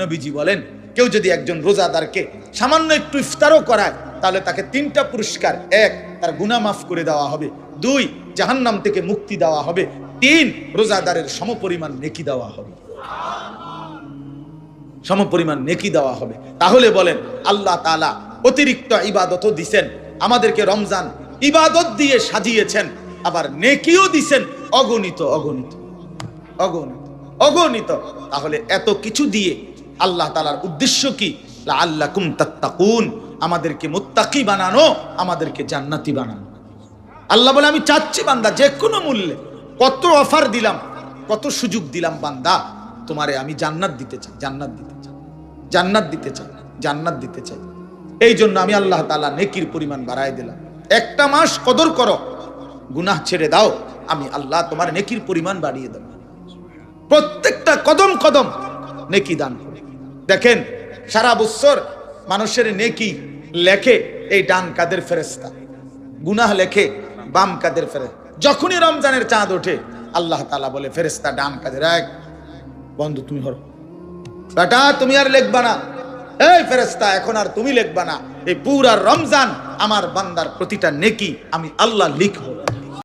নবীজি বলেন, কেউ যদি একজন রোজাদারকে সামান্য একটু ইফতারও করায়, তাহলে তাকে তিনটা পুরস্কার, এক, তার গুনাহ মাফ করে দেওয়া হবে, দুই, জাহান্নাম থেকে মুক্তি দেওয়া হবে, তিন, রোজাদারের সমপরিমাণ নেকি দেওয়া হবে। সমপরিমাণ নেকি দেওয়া হবে। তাহলে বলেন, আল্লাহ তালা অতিরিক্ত ইবাদতও দিছেন, আমাদেরকে রমজান ইবাদত দিয়ে সাজিয়েছেন, আবার নেকিও দিছেন, অগণিত অগণিত অগণিত অগণিত। তাহলে এত কিছু দিয়ে আল্লাহ তালার উদ্দেশ্য কি? আল্লাহ কুম তাত্তাকুন। আমাদেরকে মোত্তাকি বানানো, আমাদেরকে জান্নাতি বানানো। আল্লাহ বলে, আমি চাচ্ছি বান্দা যে কোনো মূল্যে, কত অফার দিলাম, কত সুযোগ দিলাম বান্দা, তোমারে আমি জান্নাত দিতে চাই, জান্নাত দিতে চাই, জান্নাত দিতে চাই, জান্নাত দিতে চাই। এই জন্য আমি আল্লাহ তালা নেকির পরিমাণ বাড়াই দিলাম। একটা মাস কদর করো, গুনাহ ছেড়ে দাও, আমি আল্লাহ তোমার নেকির পরিমাণ বাড়িয়ে দেবো। প্রত্যেকটা কদম কদম নেকি দান দেখেন, সারা বছর মানুষের নেকি লেখে এই ডান কাদের ফেরেস্তা গুনাহ লেখে বাম কাদের ফেরে যখনই রমজানের চাঁদ ওঠে, আল্লাহ তালা বলে ফেরেস্তা ডান কাদের, এক, বন্ধু তুমি হর। বেটা, তুমি আর লেখবা না। এই ফেরেস্তা এখন আর তুমি লেখবা না। এই পুরা রমজান আমার বান্দার প্রতিটা নেকি আমি আল্লাহ লিখব।